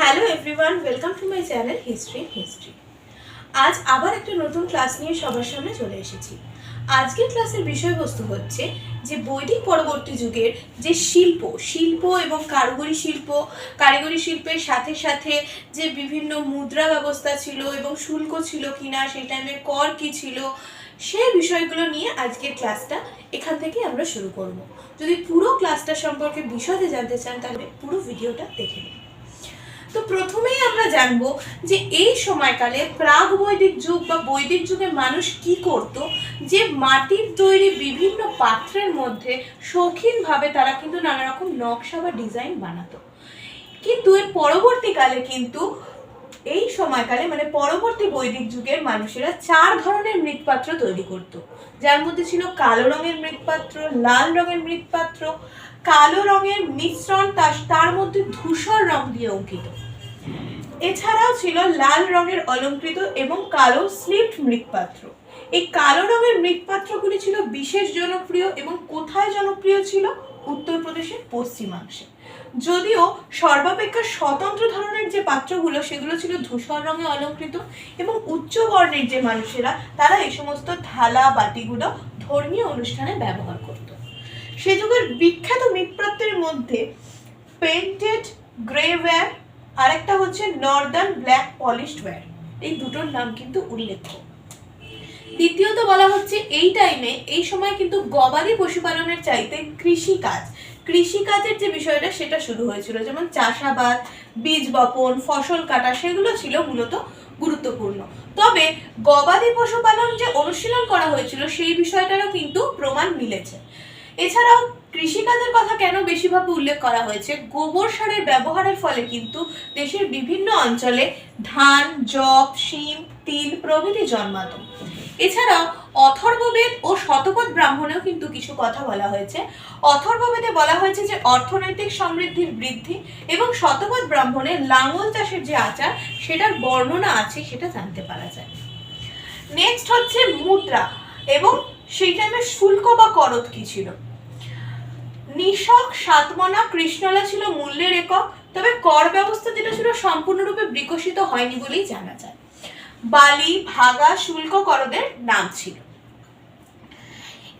Hello everyone welcome to my channel history history আজ আবার একটা নতুন ক্লাস নিয়ে সবার সামনে চলে এসেছি। আজকের ক্লাসের বিষয়বস্তু হচ্ছে যে বৈদিক পরবর্তী যুগের যে শিল্প শিল্প এবং কারিগরি শিল্প, কারিগরি শিল্পের সাথে সাথে যে বিভিন্ন মুদ্রা ব্যবস্থা ছিল এবং শুল্ক ছিল কিনা, সেই টাইমে কর কি ছিল সেই বিষয়গুলো নিয়ে আজকের ক্লাসটা এখান থেকে আমরা শুরু করব। যদি পুরো ক্লাসটা সম্পর্কে বিশদে জানতে চান তাহলে পুরো ভিডিওটা দেখে নিন। তো প্রথমেই আমরা জানব যে এই সময়কালে প্রাগ বৈদিক যুগ বা বৈদিক যুগে মানুষ কি করত, যে মাটির তৈরি বিভিন্ন পাত্রের মধ্যে শৌখিনভাবে তারা কিন্তু নানা রকম নকশা বা ডিজাইন বানাতো। কিন্তু এর পরবর্তীকালে কিন্তু এই সময়কালে মানে পরবর্তী বৈদিক যুগের মানুষেরা চার ধরনের মৃৎপাত্র তৈরি করত। যার মধ্যে ছিল কালো রঙের মৃৎপাত্র, লাল রঙের মৃৎপাত্র, কালো রঙের মিশ্রণ তার মধ্যে ধূসর রং দিয়ে অঙ্কিত। এছাড়াও ছিল লাল রঙের অলঙ্কৃত এবং কালো স্লিপড মৃৎপাত্র। এই কালো রঙের মৃৎপাত্রগুলি ছিল বিশেষ জনপ্রিয় এবং কোথায় জনপ্রিয় ছিল? উত্তরপ্রদেশের পশ্চিমাংশে। যদিও সর্বাপেক্ষা স্বতন্ত্র ধরনের যে পাত্রগুলো, সেগুলো ছিল ধূসর রঙে অলঙ্কৃত এবং উচ্চ বর্ণের যে মানুষেরা, তারা এই সমস্ত থালা বাটিগুলো ধর্মীয় অনুষ্ঠানে ব্যবহার করত। সে যুগের বিখ্যাত মৃৎপাত্রের মধ্যে পেন্টেড গ্রে ওয়্যার আরেকটা হচ্ছে নর্দার্ন ব্ল্যাক পলিশড ওয়্যার এই দুটোর নাম কিন্তু উল্লেখ্য। দ্বিতীয়ত বলা হচ্ছে এই টাইমে এই সময় কিন্তু গবাদি পশুপালনের চাইতে কৃষিকাজ। কৃষিকাজের যে বিষয়টা, সেটা শুরু হয়েছিল। যেমন চাষাবাদ, বীজ বপন, ফসল কাটা, সেগুলো ছিল মূলত গুরুত্বপূর্ণ। তবে গবাদি পশুপালন যে অনুশীলন করা হয়েছিল, সেই বিষয়টারও কিন্তু প্রমাণ মিলেছে। এছাড়াও কৃষিকাজের কথা কেন বেশিভাবে উল্লেখ করা হয়েছে? গোবর সারের ব্যবহারের ফলে কিন্তু দেশের বিভিন্ন অঞ্চলে ধান, যব, শিম, তিল প্রভৃতি জন্মাতো। এছাড়াও অথর্ববেদ ও শতপথ ব্রাহ্মণেও কিন্তু কিছু কথা বলা হয়েছে। অথর্ববেদে বলা হয়েছে যে অর্থনৈতিক সমৃদ্ধির বৃদ্ধি এবং শতপথ ব্রাহ্মণে লাঙল চাষের যে আচার, সেটার বর্ণনা আছে, সেটা জানতে পারা যায়। নেক্সট হচ্ছে মুদ্রা এবং সেই টাইমে শুল্ক বা করত কি ছিল? নিশক সাতমনা কৃষ্ণলা ছিল মূল্যের একক, তবে কর ব্যবস্থা যেটা ছিল সম্পূর্ণরূপে বিকশিত হয়নি বলেই জানা যায়। বালি, ভাগা, শুল্ক করদের নাম ছিল।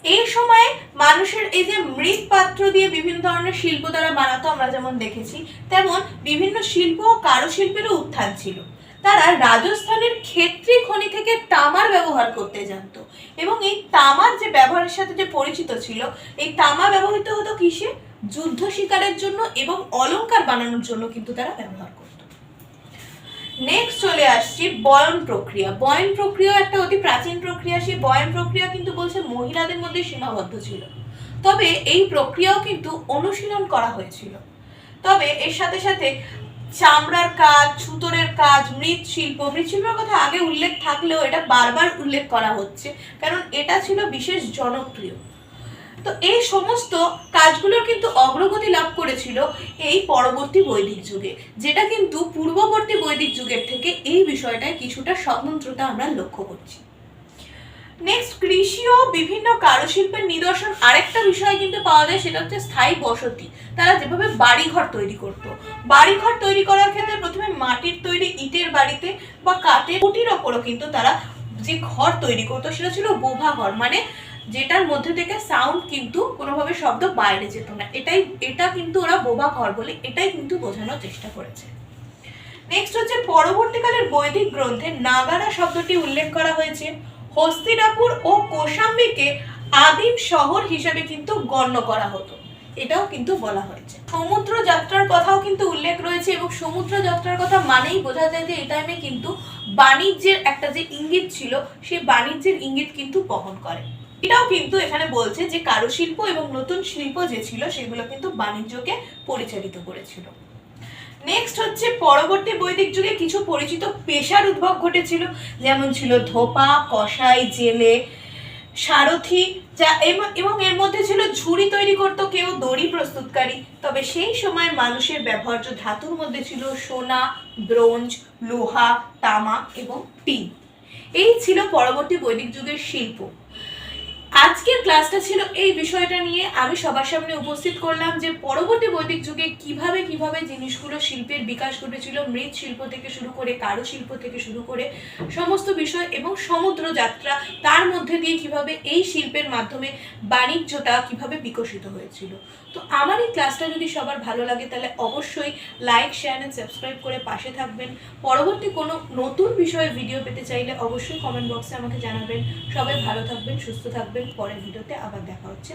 এই সময়ে মানুষের এই যে মৃৎপাত্র দিয়ে বিভিন্ন ধরনের শিল্প দ্বারা বানাতো আমরা যেমন দেখেছি, তেমন বিভিন্ন শিল্প ও কারুশিল্পেরও উত্থান ছিল। তারা রাজস্থানের ক্ষেত্রী খনি থেকে তামার ব্যবহার করতে জানতো। এবং এই তামার যে ব্যবহারের সাথে যে পরিচিত ছিল, এই তামা ব্যবহৃত হতো কিসে? যুদ্ধ শিকারের জন্য এবং অলংকার বানানোর জন্য কিন্তু তারা ব্যবহার করতো। নেক্সট চলে আসছি বয়ন প্রক্রিয়া। বয়ন প্রক্রিয়া একটা অতি প্রাচীন প্রক্রিয়া। সেই বয়ন প্রক্রিয়া কিন্তু বলছে মহিলাদের মধ্যে সীমাবদ্ধ ছিল। তবে এই প্রক্রিয়াও কিন্তু অনুশীলন করা হয়েছিল। তবে এর সাথে সাথে চামড়ার কাজ ছুতোরের কাজ, মৃৎশিল্প। মৃৎশিল্পের কথা আগে উল্লেখ থাকলেও এটা বারবার উল্লেখ করা হচ্ছে, কারণ এটা ছিল বিশেষ জনপ্রিয়। তো এই সমস্ত কাজগুলোর কিন্তু অগ্রগতি লাভ করেছিল এই পরবর্তী বৈদিক যুগে, যেটা কিন্তু পূর্ববর্তী বৈদিক যুগের থেকে এই বিষয়টায় কিছুটা স্বতন্ত্রতা আমরা লক্ষ্য করছি। নেক্সট কৃষি ও বিভিন্ন কারুশিল্পের নিদর্শন। আরেকটা বিষয় কিন্তু পাওয়া যায়, সেটা হচ্ছে স্থায়ী বসতি। তারা যেভাবে বাড়িঘর তৈরি করত। বাড়িঘর তৈরি করার ক্ষেত্রে প্রথমে মাটির তৈরি ইটের বাড়িতে বা কাঠের কুটির ওপরও কিন্তু তারা যে ঘর তৈরি করতো, সেটা ছিল বোভা ঘর। মানে যেটার মধ্যে থেকে সাউন্ড কিন্তু কোনোভাবে শব্দ বাইরে যেত না। এটাই, এটা কিন্তু ওরা বোবা ঘর বলে, এটাই কিন্তু বোঝানোর চেষ্টা করেছে। নেক্সট হচ্ছে, পরবর্তীকালের বৈদিক গ্রন্থে নাগারা শব্দটি উল্লেখ করা হয়েছে। হস্তিনাপুর ও কোশাম্বীকে আদিম শহর হিসেবে কিন্তু গণ্য করা হতো। এটাও কিন্তু বলা হয়েছে। সমুদ্র যাত্রার কথাও কিন্তু উল্লেখ রয়েছে এবং সমুদ্র যাত্রার কথা মানেই বোঝা যায় যে এই টাইমে কিন্তু বাণিজ্যের একটা যে ইঙ্গিত ছিল সেই বাণিজ্যের ইঙ্গিত কিন্তু বহন করে। এটাও কিন্তু এখানে বলছে যে কারুশিল্প এবং নতুন শিল্প যে ছিল, সেগুলো কিন্তু বাণিজ্যকে পরিচালিত করেছিল। নেক্সট হচ্ছে পরবর্তী বৈদিক যুগে কিছু পরিচিত পেশার উদ্ভব ঘটেছিল। যেমন ছিল ধোপা, কসাই, জেলে, সারথি, যা এবং এর মধ্যে ছিল ঝুড়ি তৈরি করতো কেউ, দড়ি প্রস্তুতকারী। তবে সেই সময় মানুষের ব্যবহার্য ধাতুর মধ্যে ছিল সোনা, ব্রোঞ্জ, লোহা, তামা এবং টিন। এই ছিল পরবর্তী বৈদিক যুগের শিল্প। আজকের ক্লাসটা ছিল এই বিষয়টা নিয়ে। আমি সবার সামনে উপস্থিত করলাম যে পরবর্তী বৈদিক যুগে কীভাবে কীভাবে জিনিসগুলো শিল্পের বিকাশ ঘটেছিল, মৃৎ শিল্প থেকে শুরু করে কারু শিল্প থেকে শুরু করে সমস্ত বিষয় এবং সমুদ্র যাত্রা, তার মধ্যে দিয়ে কীভাবে এই শিল্পের মাধ্যমে বাণিজ্যটা কীভাবে বিকশিত হয়েছিল। তো আমার এই ক্লাসটা যদি সবার ভালো লাগে, তাহলে অবশ্যই লাইক শেয়ার অ্যান্ড সাবস্ক্রাইব করে পাশে থাকবেন। পরবর্তী কোনো নতুন বিষয়ে ভিডিও পেতে চাইলে অবশ্যই কমেন্ট বক্সে আমাকে জানাবেন। সবাই ভালো থাকবেন, সুস্থ থাকবেন। পরের ভিডিওতে আবার দেখা হচ্ছে।